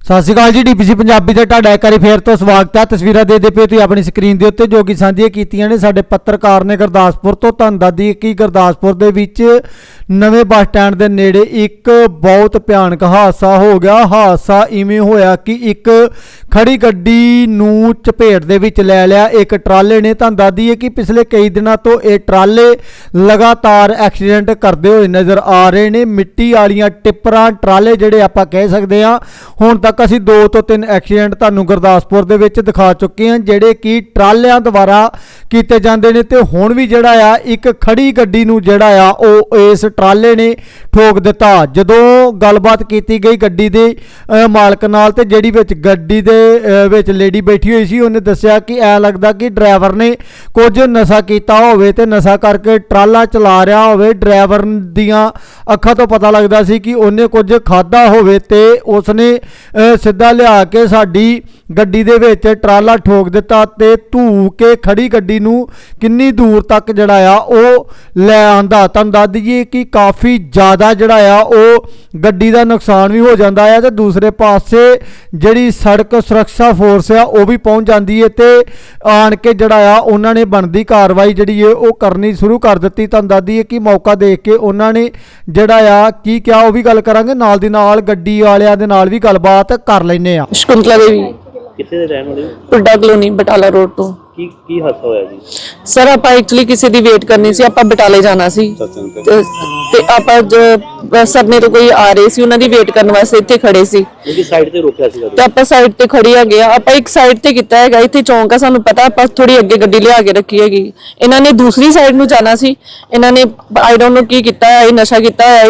ਸਤਿ ਸ਼੍ਰੀ ਅਕਾਲ ਜੀ, ਡੀਪੀਸੀ ਪੰਜਾਬੀ ਤੇ ਤੁਹਾਡਾ ਇੱਕ ਵਾਰੀ ਫੇਰ ਤੋਂ ਸਵਾਗਤ ਹੈ। ਤਸਵੀਰਾਂ ਦੇ ਦੇ ਪਏ ਤੁਸੀਂ ਆਪਣੀ ਸਕਰੀਨ ਦੇ ਉੱਤੇ ਜੋ ਕਿ ਸਾਂਝੀਆਂ ਕੀਤੀਆਂ ਨੇ ਸਾਡੇ ਪੱਤਰਕਾਰ ਨੇ ਗੁਰਦਾਸਪੁਰ ਤੋਂ ਤੁਹਾਨੂੰ ਦੱਸਦੀ ਕਿ ਗੁਰਦਾਸਪੁਰ ਦੇ ਵਿੱਚ ਨਵੇਂ ਬੱਸ ਸਟੈਂਡ ਦੇ ਨੇੜੇ ਇੱਕ ਬਹੁਤ ਭਿਆਨਕ ਹਾਦਸਾ ਹੋ ਗਿਆ। ਹਾਦਸਾ ਇਵੇਂ ਹੋਇਆ ਕਿ ਇੱਕ ਖੜੀ ਗੱਡੀ ਨੂੰ ਚਪੇਟ ਦੇ ਵਿੱਚ ਲੈ ਲਿਆ। ਇੱਕ ਟਰਾਲੇ ਨੇ ਤੁਹਾਨੂੰ ਦੱਸਦੀ ਹੈ ਕਿ ਪਿਛਲੇ ਕਈ ਦਿਨਾਂ ਤੋਂ ਇਹ ਟਰਾਲੇ ਲਗਾਤਾਰ ਐਕਸੀਡੈਂਟ ਕਰਦੇ ਹੋਏ ਨਜ਼ਰ ਆ ਰਹੇ ਨੇ। ਮਿੱਟੀ ਵਾਲੀਆਂ ਟਿੱਪਰਾਂ, ਟਰਾਲੇ ਜਿਹੜੇ ਆਪਾਂ ਕਹਿ ਸਕਦੇ ਹਾਂ, ਹੁਣ ਤੱਕ ਅਸੀਂ ਦੋ ਤੋਂ ਤਿੰਨ ਐਕਸੀਡੈਂਟ ਤੁਹਾਨੂੰ ਗੁਰਦਾਸਪੁਰ ਦੇ ਵਿੱਚ ਦਿਖਾ ਚੁੱਕੇ ਹਾਂ, ਜਿਹੜੇ ਕਿ ਟਰਾਲਿਆਂ ਦੁਆਰਾ ਕੀਤੇ ਜਾਂਦੇ ਨੇ। ਤੇ ਹੁਣ ਵੀ ਜਿਹੜਾ ਆ, ਇੱਕ ਖੜੀ ਗੱਡੀ ਨੂੰ ਜਿਹੜਾ ਆ, ਉਹ ਇਸ ਟਰਾਲੇ ਨੇ ਠੋਕ ਦਿੱਤਾ। ਜਦੋਂ ਗੱਲਬਾਤ ਕੀਤੀ ਗਈ ਗੱਡੀ ਦੇ ਮਾਲਕ ਨਾਲ ਤੇ ਜਿਹੜੀ ਵਿੱਚ ਗੱਡੀ ਦੇ ਵਿੱਚ ਲੇਡੀ ਬੈਠੀ ਹੋਈ ਸੀ, ਉਹਨੇ ਦੱਸਿਆ ਕਿ ਐ ਲੱਗਦਾ ਕਿ ਡਰਾਈਵਰ ਨੇ ਕੁਝ ਨਸ਼ਾ ਕੀਤਾ ਹੋਵੇ ਤੇ ਨਸ਼ਾ ਕਰਕੇ ਟਰਾਲਾ ਚਲਾ ਰਿਹਾ ਹੋਵੇ। ਡਰਾਈਵਰ ਦੀਆਂ ਅੱਖਾਂ ਤੋਂ ਪਤਾ ਲੱਗਦਾ ਸੀ ਕਿ ਉਹਨੇ ਕੁਝ ਖਾਦਾ ਹੋਵੇ ਤੇ ਉਸਨੇ ਸਿੱਧਾ ਲਿਆ ਕੇ ਸਾਡੀ ਗੱਡੀ ਦੇ ਵਿੱਚ ਟਰਾਲਾ ਠੋਕ ਦਿੱਤਾ ਤੇ ਧੂ ਕੇ ਖੜੀ ਗੱਡੀ ਨੂੰ ਕਿੰਨੀ ਦੂਰ ਤੱਕ ਜਿਹੜਾ ਆ ਉਹ ਲੈ ਆਂਦਾ। ਤੁਹਾਨੂੰ ਦੱਸ ਦਈਏ ਕਿ ਕਾਫੀ ਜ਼ਿਆਦਾ ਜਿਹੜਾ ਆ ਉਹ ਗੱਡੀ ਦਾ ਨੁਕਸਾਨ ਵੀ ਹੋ ਜਾਂਦਾ ਆ ਤੇ ਦੂਸਰੇ ਪਾਸੇ ਜਿਹੜੀ ਸੜਕ ਸੁਰੱਖਿਆ ਫੋਰਸ ਆ ਉਹ ਵੀ ਪਹੁੰਚ ਜਾਂਦੀ ਹੈ ਤੇ ਆਣ ਕੇ ਜਿਹੜਾ ਆ ਉਹਨਾਂ ਨੇ ਬਣਦੀ ਕਾਰਵਾਈ ਜਿਹੜੀ ਹੈ ਉਹ ਕਰਨੀ ਸ਼ੁਰੂ ਕਰ ਦਿੱਤੀ। ਤੁਹਾਨੂੰ ਦੱਸ ਦਈਏ ਕਿ ਮੌਕਾ ਦੇਖ ਕੇ ਉਹਨਾਂ ਨੇ ਜਿਹੜਾ ਆ ਕੀ ਕਿਹਾ ਉਹ ਵੀ ਗੱਲ ਕਰਾਂਗੇ। ਨਾਲ ਦੀ ਨਾਲ ਗੱਡੀ ਵਾਲਿਆਂ ਦੇ ਨਾਲ ਵੀ ਗੱਲਬਾਤ ਕਰ ਲੈਨੇ ਆ। ਸ਼ਕੁੰਤਲਾ ਦੇਵੀ। ਕਿੱਥੇ ਦੇ ਰਹਿਣ ਵਾਲੇ ਹੋ? ਪੁੱਡਾ ਕਲੋਨੀ ਬਟਾਲਾ ਰੋਡ ਤੋਂ। ਕੀ ਕੀ ਹਾਦਸਾ ਹੋਇਆ ਜੀ? ਸਰ ਆਪਾਂ ਐਕਚੁਅਲੀ ਕਿਸੇ ਦੀ ਵੇਟ ਕਰਨੀ ਸੀ ਆਪਾਂ ਬਟਾਲੇ ਜਾਣਾ ਸੀ। ਤੇ ਤੇ ਆਪਾਂ ਜ- ਸਰਨੇ ਤੋਂ ਕੋਈ ਆ ਰਹੇ ਸੀ ਉਹਨਾਂ ਦੀ ਵੇਟ ਕਰਨ ਵਾਸਤੇ ਇੱਥੇ ਖੜੇ ਸੀ। ਉਹਦੀ ਸਾਈਡ ਤੇ ਰੋਕਿਆ ਸੀਗਾ ਤੇ ਆਪਾਂ ਸਾਈਡ ਤੇ ਖੜੀ ਆ। ਗਿਆ ਆਪਾਂ ਇੱਕ ਸਾਈਡ ਤੇ ਕੀਤਾ ਹੈਗਾ ਇੱਥੇ ਚੌਂਕ ਆ ਸਾਨੂੰ ਪਤਾ ਆਪਾਂ ਥੋੜੀ ਅੱਗੇ ਗੱਡੀ ਲਿਆ ਕੇ ਰੱਖੀ ਹੈਗੀ। ਇਹਨਾਂ ਨੇ ਦੂਸਰੀ ਸਾਈਡ ਨੂੰ ਜਾਣਾ ਸੀ। ਇਹਨਾਂ ਨੇ ਆਈ ਡੋਨਟ ਨੋ ਕੀ ਕੀਤਾ ਹੈ ਇਹ ਨਸ਼ਾ ਕੀਤਾ ਹੈ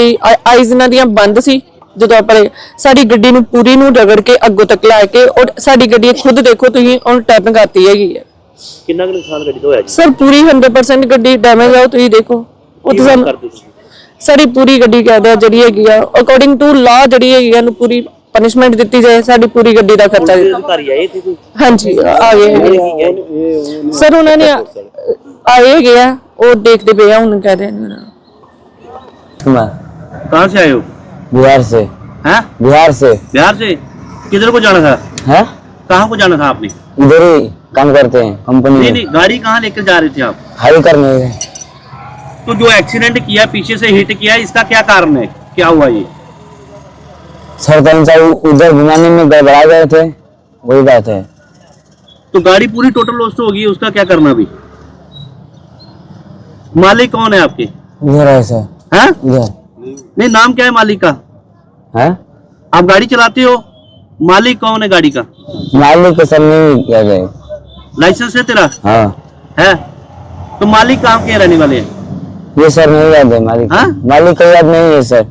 ਆਈਜ਼ ਇਹਨਾਂ ਦੀਆਂ ਬੰਦ ਸੀ ਜਦੋਂ ਆਪਾਂ ਸਾਡੀ ਗੱਡੀ ਨੂੰ ਪੂਰੀ ਨੂੰ ਰਗੜ ਕੇ ਅੱਗੋਂ ਤੱਕ ਲਾ ਕੇ ਔਰ ਸਾਡੀ ਗੱਡੀ ਖੁਦ ਦੇਖੋ ਤੁਸੀਂ ਉਹ ਟਰਨ ਕਰਤੀ ਹੈਗੀ ਹੈ। ਕਿੰਨਾ ਕੁ ਨੁਕਸਾਨ ਗੱਡੀ ਦਾ ਹੋਇਆ ਜੀ ਸਰ ਪੂਰੀ 100% ਗੱਡੀ ਡੈਮੇਜ ਆ ਉਹ ਤੁਸੀਂ ਦੇਖੋ ਉਹ ਕੀ ਤਾਂ ਮੰਗ ਸਾਨੂੰ ਕਰਦੇ ਤੁਸੀਂ ਸਾਡੀ ਪੂਰੀ ਗੱਡੀ ਕਹਿੰਦਾ ਜਿਹੜੀ ਹੈਗੀ ਆ ਅਕੋਰਡਿੰਗ ਟੂ ਲਾ ਜਿਹੜੀ ਹੈਗੀ ਆ ਇਹਨੂੰ ਪੂਰੀ ਪਨਿਸ਼ਮੈਂਟ ਦਿੱਤੀ ਜਾਏ ਸਾਡੀ ਪੂਰੀ ਗੱਡੀ ਦਾ ਖਰਚਾ ਪੁਲਿਸ ਦਿੱਤਾ ਅਧਿਕਾਰੀ ਆਏ ਸੀ ਕੋਈ ਹਾਂਜੀ ਆ ਗਏ ਹੈਗੇ ਆ। ਕੀ ਕਿਹਾ ਜੀ? ਸਰ ਉਹਨਾਂ ਨੇ ਆ- ਆਏ ਹੈਗੇ ਆ ਉਹ ਦੇਖਦੇ ਪਏ ਆ ਹੁਣ ਕਹਿ ਰਹੇ ਨੇ मैं कहाँ से आए हो बिहार से हैं बिहार से बिहार से किधर को जाना था है कहाँ को जाना था आपने इधर ही काम करते हैं कंपनी नहीं में। नहीं गाड़ी कहाँ लेकर जा रहे थे आप? हाई करने। गए तो जो एक्सीडेंट किया पीछे से हिट किया इसका क्या कारण है? क्या हुआ ये? सरपंच साहब उधर घुमाने में गड़बड़ा गए थे वही बात है। तो गाड़ी पूरी टोटल लॉस्ट होगी उसका क्या करना अभी? मालिक कौन है आपके? इधर है सर। हैं? इधर। नहीं नाम क्या है मालिक का? है? आप गाड़ी चलाते हो? मालिक कौन है गाड़ी का? मालिक को सर नहीं किया गए लाइसेंस है तेरा? हाँ। है? तो मालिक कहाँ के रहने वाले हैं? ये सर नहीं याद है मालिक। हाँ? मालिक को याद नहीं है सर।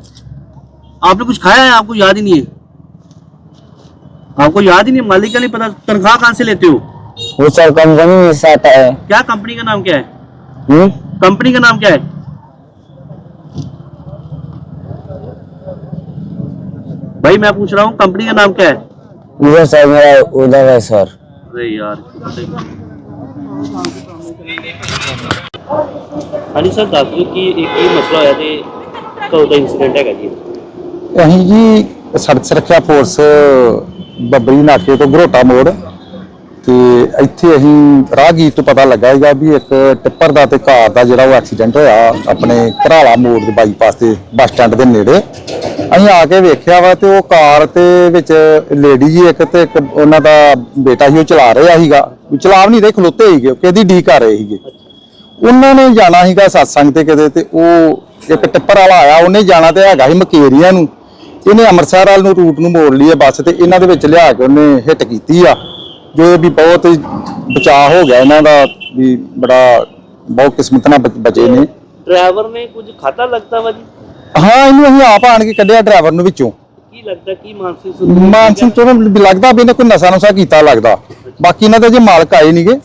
आपने कुछ खाया है? आपको याद ही नहीं है। आपको याद ही नहीं मालिक का नहीं पता? तनख्वाह कहाँ से लेते हो? वो सर कंपनी में से आता है। क्या कंपनी का नाम क्या है? हम्म? कंपनी का नाम क्या है? भाई मैं पूछ रहा हूँ कंपनी का नाम क्या है? उधर सर मेरा उधर है सर। ਹਾਂਜੀ ਸਰ ਦੱਸ ਦਿਓ ਕਿ ਇਹ ਮਸਲਾ ਹੋਇਆ ਤੇ ਕਦੋਂ ਹੈਗਾ ਜੀ? ਅਸੀਂ ਜੀ ਸੜਕ ਸੁਰੱਖਿਆ ਫੋਰਸ ਬੱਬਰੀ ਨਾਕੇ ਤੋਂ ਘਰੋਟਾ ਮੋੜ ਤੇ ਇੱਥੇ ਅਸੀਂ ਰਾਹਗੀਰ ਤੋਂ ਪਤਾ ਲੱਗਾ ਹੈਗਾ ਵੀ ਇੱਕ ਟਿੱਪਰ ਦਾ ਤੇ ਕਾਰ ਦਾ ਜਿਹੜਾ ਉਹ ਐਕਸੀਡੈਂਟ ਹੋਇਆ ਆਪਣੇ ਘਰਾਲਾ ਮੋੜ ਦੇ ਬਾਈਪਾਸ ਤੇ ਬੱਸ ਸਟੈਂਡ ਦੇ ਨੇੜੇ। ਅਸੀਂ ਆ ਕੇ ਵੇਖਿਆ ਵਾ ਤੇ ਉਹ ਕਾਰ ਤੇ ਵਿੱਚ ਲੇਡੀ ਜੀ ਇੱਕ ਤੇ ਇੱਕ ਉਹਨਾਂ ਦਾ ਬੇਟਾ ਸੀ, ਉਹ ਚਲਾ ਰਿਹਾ ਸੀਗਾ। ਚਲਾ ਵੀ ਨਹੀਂ ਰਹੇ, ਖਲੋਤੇ ਸੀਗੇ ਕਿਹਦੀ ਡੀ ਕਰ ਰਹੇ ਸੀਗੇ। ਉਹਨਾਂ ਨੇ ਜਾਣਾ ਸੀਗਾ satsang ਤੇ ਕਿਤੇ ਤੇ ਉਹ ਇੱਕ ਟਿੱਪਰ ਵਾਲਾ ਆਇਆ, ਉਹਨੇ ਜਾਣਾ ਤੇ ਹੈਗਾ ਸੀ ਮਕੇਰੀਆਂ ਨੂੰ। ਇਹਨੇ ਅੰਮ੍ਰਿਤਸਰ ਵਾਲ ਨੂੰ ਰੂਟ ਨੂੰ ਮੋੜ ਲਈ ਹੈ ਬੱਸ ਤੇ, ਇਹਨਾਂ ਦੇ ਵਿੱਚ ਲਿਆ ਕੇ ਉਹਨੇ ਹਿੱਟ ਕੀਤੀ ਆ। ਜੋ ਵੀ ਬਹੁਤ ਬਚਾਅ ਹੋ ਗਿਆ ਇਹਨਾਂ ਦਾ ਵੀ ਬੜਾ ਬਹੁਤ ਕਿਸਮਤ ਨਾਲ ਬਚ- ਬਚੇ ਨੇ। ਡਰਾਈਵਰ ਨੇ ਕੁਝ ਖਾਤਾ ਲੱਗਦਾ ਵਾ ਜੀ? ਹਾਂ ਇਹਨੂੰ ਅਸੀਂ ਆਪ ਆਣ ਕੇ ਕੱਢਿਆ ਡਰਾਈਵਰ ਨੂੰ ਵਿੱਚੋਂ। ਕੀ ਲੱਗਦਾ ਕੀ ਮਾਨਸਿਕ ਮਾਨਸਿਕ ਤੋਂ ਵੀ ਲੱਗਦਾ ਵੀ ਇਹਨੇ ਕੋਈ ਨਸ਼ਾ ਨੁਸ਼ਾ ਕੀਤਾ ਲੱਗਦਾ। ਬਾਕੀ ਇਹਨਾਂ ਦੇ ਜੇ ਮਾਲਕ ਆਏ ਨਹੀਂਗੇ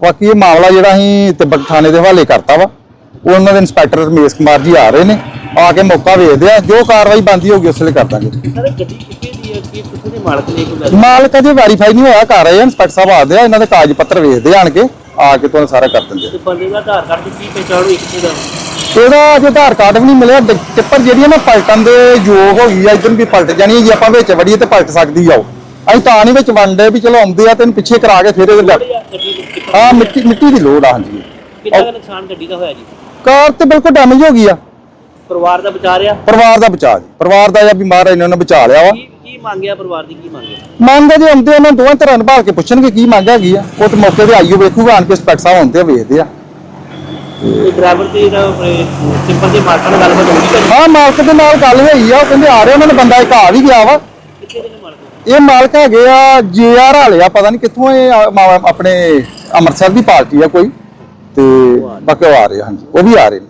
ਬਾਕੀ ਇਹ ਮਾਮਲਾ ਜਿਹੜਾ ਅਸੀਂ ਤਿੱਬਤ ਥਾਣੇ ਦੇ ਹਵਾਲੇ ਕਰਤਾ ਵਾ ਉਹ ਉਹਨਾਂ ਦੇ ਇੰਸਪੈਕਟਰ ਰਮੇਸ਼ ਕੁਮਾਰ ਜੀ ਆ ਰਹੇ ਨੇ ਆ ਕੇ ਮੌਕਾ ਵੇਖਦੇ ਆ ਜੋ ਕਾਰਵਾਈ ਬੰਦੀ ਹੋਗੀ ਉਸ ਵੇਲੇ ਕਰ ਦਾਂਗੇ। ਸਰ ਗੱਡੀ ਕਿੱਥੇ ਦੀ ਹੈ ਕਿ ਕਿਸੇ ਦੇ ਮਾਲਕ ਨੇ ਕੋਈ ਮਾਲਕ ਅਜੇ ਵੈਰੀਫਾਈ ਨਹੀਂ ਹੋਇਆ ਕਰ ਰਹੇ ਆ ਇੰਸਪੈਕਟਰ ਸਾਹਿਬ ਆਦੇ ਆ ਇਹਨਾਂ ਦੇ ਕਾਗਜ਼ ਪੱਤਰ ਵੇਖਦੇ ਆਣ ਕੇ ਆ ਕੇ ਤੁਹਾਨੂੰ ਸਾਰਾ ਕਰ ਦਿੰਦੇ ਤੇ ਬੰਦੇ ਦਾ ਆਧਾਰ ਕਾਰਡ ਤੇ ਕੀ ਪਹਿਚਾਣ ਹੋਈ ਕਿਸੇ ਦਾ? ਆ। ਇਹਦਾ ਅਜੇ ਆਧਾਰ ਕਾਰਡ ਵੀ ਨਹੀਂ ਮਿਲਿਆ ਡ- ਟਿੱਪਰ ਜਿਹੜੀ ਆ ਨਾ ਪਲਟਣ ਦੇ ਯੋਗ ਹੋ ਗਈ ਆ ਇਧਰ ਵੀ ਪਲਟ ਜਾਣੀ ਹੈ ਜੇ ਆਪਾਂ ਵਿੱਚ ਵੜੀਏ ਤੇ ਪਲਟ ਸਕਦੀ ਆ ਉਹ। ਅਸੀਂ ਤਾਂ ਨਹੀਂ ਵਿੱਚ ਵੰਡੇ ਵੀ ਚਲੋ ਆਉਂਦੇ ਆ ਤੈਨੂੰ ਪਿੱਛੇ ਕਰਾ ਕੇ ਫਿਰ ਇਹਦੇ ਲੱਗ ਹਾਂ ਮਿੱਟੀ ਮਿੱਟੀ ਦੀ ਲੋੜ ਆ ਹਾਂਜੀ। ਕਿੰਨਾ ਕੁ ਨੁਕਸਾਨ ਗੱਡੀ ਦਾ ਹੋਇਆ ਜੀ? ਕਾਰ ਤੇ ਬਿਲਕੁਲ ਡੈਮੇਜ ਹੋ ਗਈ ਆ। ਪਰਿਵਾਰ ਦਾ ਬਚਾ ਰਿਹਾ? ਪਰਿਵਾਰ ਦਾ ਬਚਾ ਜੀ ਪਰਿਵਾਰ ਦਾ ਜਾਂ ਬਿਮਾਰ ਇਹਨਾਂ ਨੇ ਬਚਾ ਲਿਆ ਵਾ। ਕੀ ਕੀ ਮੰਗਿਆ ਪਰਿਵਾਰ ਦੀ ਕੀ ਮੰਗਿਆ ਮੰਗ ਜੇ ਆਉਂਦੇ ਉਹਨਾਂ ਦੋਵਾਂ ਤਰ੍ਹਾਂ ਨਿਭਾਲ ਕੇ ਪੁੱਛਣਗੇ ਕੀ ਮੰਗ ਹੈਗੀ ਆ। ਉਹ ਤੇ ਮੌਕੇ ਤੇ ਆਈਓ ਵੇਖੂਗਾ ਆਣ ਕੇ ਸਪੈਕਟ ਸਾਹਿਬ ਆਉਂਦੇ ਆ ਵੇਖਦੇ ਆ। ਡਰਾਈਵਰ ਤੇ ਜਿਹੜਾ ਸਿੰਪਲ ਦੇ ਮਾਲਕਾਂ ਨਾਲ ਗੱਲਬਾਤ ਹੋਈ ਕਰੀ ਹਾਂ ਮਾਲਕ ਦੇ ਨਾਲ ਗੱਲ ਹੋਈ ਆ ਉਹ ਕਹਿੰਦੇ ਆ ਰਹੇ ਉਹਨਾਂ ਨੇ ਬੰਦਾ ਇੱਕ ਆ ਵੀ ਗਿਆ ਵਾ। ਕਿੱਥੇ ਦੇ ਨੇ ਮਾਲਕ? ਇਹ ਮਾਲਕ ਹੈਗੇ ਆ ਜੇਆਰ ਵਾਲੇ ਆ ਪਤਾ ਨਹੀਂ ਕਿੱਥੋਂ ਇਹ ਆ- ਮਾ- ਆਪਣੇ ਅੰਮ੍ਰਿਤਸਰ ਦੀ ਪਾਰਟੀ ਆ ਕੋਈ। ਤੇ ਬਾਕੀ ਉਹ ਆ ਰਹੇ ਆ, ਹਾਂਜੀ ਉਹ ਵੀ ਆ ਰਹੇ ਨੇ।